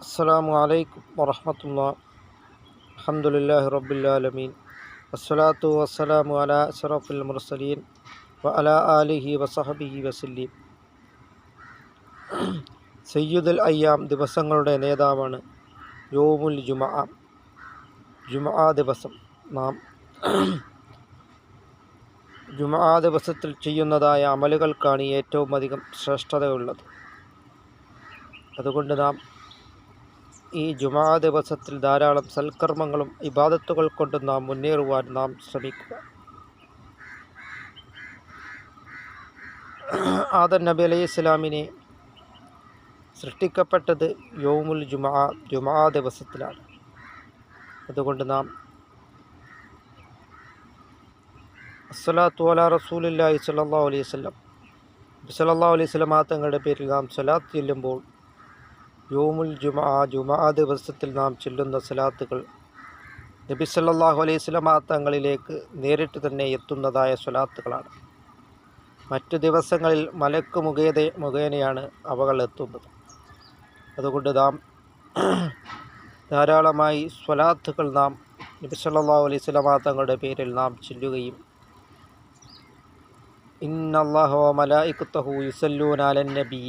അസ്സാം വലൈക്കും വറഹമത്തുള്ള അഹമ്മദില്ലാഹി റബുല്ലാലമീൻ അസ്സലാത്തു വസ്സലാമു അല അഷറഫുൽ മുർസലീൻ വ അല ആലിഹി വസഹബിഹി വസലീം സയ്യുദുൽ അയ്യാം ദിവസങ്ങളുടെ നേതാവാണ് യോമുൽ ജുമ. ജുമ ദിവസം നാം ജുമ ദിവസത്തിൽ ചെയ്യുന്നതായ അമലുകൾക്കാണ് ഏറ്റവും അധികം ശ്രേഷ്ഠതയുള്ളത്. അതുകൊണ്ട് നാം ഈ ജുമാ ദിവസത്തിൽ ധാരാളം സൽക്കർമ്മങ്ങളും ഇബാദത്തുകൾ കൊണ്ട് നാം മുന്നേറുവാൻ നാം ശ്രമിക്കുക. ആദൻ നബി അലൈഹി ഇസ്ലാമിനെ സൃഷ്ടിക്കപ്പെട്ടത് യോമുൽ ജുമാ ജുമാ ദിവസത്തിലാണ് അതുകൊണ്ട് നാം അസ്സലാത്തു അല റസൂലില്ലാഹി സ്വല്ലല്ലാഹു അലൈഹി വസല്ലം. സല്ലാ അലൈഹി വസല്ലം തങ്ങളുടെ പേരിൽ നാം സ്വലാത്ത് ചെല്ലുമ്പോൾ യോമുൽ ജുമാ ജുമാ ദിവസത്തിൽ നാം ചെല്ലുന്ന സലാത്തുകൾ നബി സല്ലല്ലാഹു അലൈഹി സ്വലമാ തങ്ങളിലേക്ക് നേരിട്ട് തന്നെ എത്തുന്നതായ സ്വലാത്തുകളാണ് മറ്റു ദിവസങ്ങളിൽ മലക്ക് മുഖേന മുഖേനയാണ് അവകൾ എത്തുന്നത്. അതുകൊണ്ട് നാം ധാരാളമായി സ്വലാത്തുകൾ നാം നബി സല്ലല്ലാഹു അലൈഹി സ്വലമാ തങ്ങളുടെ പേരിൽ നാം ചെല്ലുകയും ഇന്നല്ലാഹു മലായിക്കുത്തഹു യുസല്ലൂന അലൻ നബി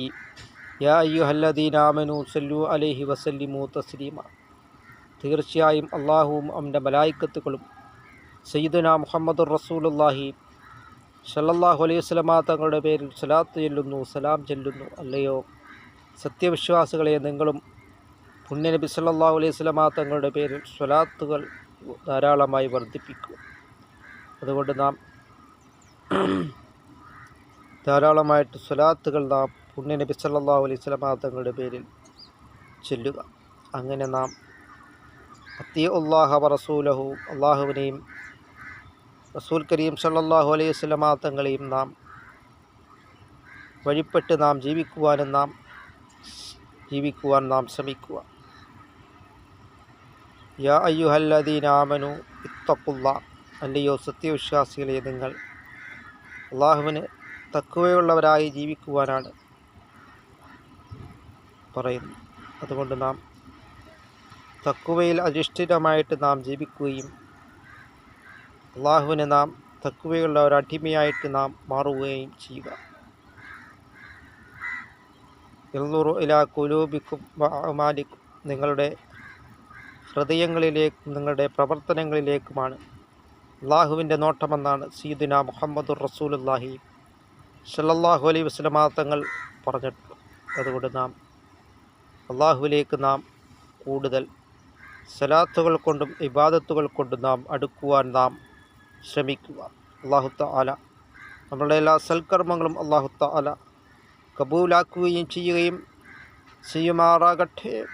യാ അയ്യുഹല്ലദീന ആമനു സല്ലു അലഹി വസല്ലിമു തസ്ലീമ. തീർച്ചയായും അള്ളാഹുവും അവന്റെ മലായിക്കത്തുകളും സയ്യിദുന മുഹമ്മദുർ റസൂലുല്ലാഹി സല്ലല്ലാഹു അലൈഹി വസല്ലമ തങ്ങളുടെ പേരിൽ സലാത്ത് ചെല്ലുന്നു സലാം ചെല്ലുന്നു. അല്ലയോ സത്യവിശ്വാസികളെ നിങ്ങളും പുണ്യനബി സല്ലല്ലാഹു അലൈഹി വസല്ലമ തങ്ങളുടെ പേരിൽ സ്വലാത്തുകൾ ധാരാളമായി വർദ്ധിപ്പിക്കുക അതുകൊണ്ട് നാം ധാരാളമായിട്ട് സ്വലാത്തുകൾ നാം പുണ്യനബി സല്ലല്ലാഹു അലൈഹി വസല്ലമ തങ്ങളുടെ പേരിൽ ചൊല്ലുക. അങ്ങനെ നാം അത്തി ഉള്ളാഹ റസൂലഹു അള്ളാഹുവിനെയും റസൂൽ കരീം സല്ലാഹു അലൈഹി വസല്ലമ തങ്ങളെയും നാം വഴിപ്പെട്ട് നാം ജീവിക്കുവാനും നാം ജീവിക്കുവാൻ നാം ശ്രമിക്കുക. യാ അയ്യുഹല്ലദീന ആമനു ഇത്തഖുള്ള അല്ലയോ സത്യവിശ്വാസികളെ നിങ്ങൾ അള്ളാഹുവിന് തക്കുവയുള്ളവരായി ജീവിക്കുവാനാണ്. പറയുന്നു. അതുകൊണ്ട് നാം തക്കുവയിൽ അധിഷ്ഠിതമായിട്ട് നാം ജീവിക്കുകയും അള്ളാഹുവിന് നാം തക്കുവയുള്ള ഒരു അടിമയായിട്ട് നാം മാറുകയും ചെയ്യുക. എല്ലൂറു ഇലാ കുലൂബിക്കും മാലിക്കും നിങ്ങളുടെ ഹൃദയങ്ങളിലേക്കും നിങ്ങളുടെ പ്രവർത്തനങ്ങളിലേക്കുമാണ് അള്ളാഹുവിന്റെ നോട്ടമെന്നാണ് സീദിന മുഹമ്മദുർ റസൂലുല്ലാഹി സല്ലാഹു അലൈഹി വസ്ലമാ തങ്ങൾ പറഞ്ഞിട്ടുള്ളത്. അതുകൊണ്ട് നാം അള്ളാഹുവിലേക്ക് നാം കൂടുതൽ സലാത്തുകൾ കൊണ്ടും ഇബാദത്തുകൾ കൊണ്ടും നാം അടുക്കുവാൻ നാം ശ്രമിക്കുക. അള്ളാഹുത്ത ആല നമ്മളുടെ എല്ലാ സൽക്കർമ്മങ്ങളും അള്ളാഹുത്ത ആല കബൂലാക്കുകയും ചെയ്യുകയും ചെയ്യുമാറാകട്ടെ.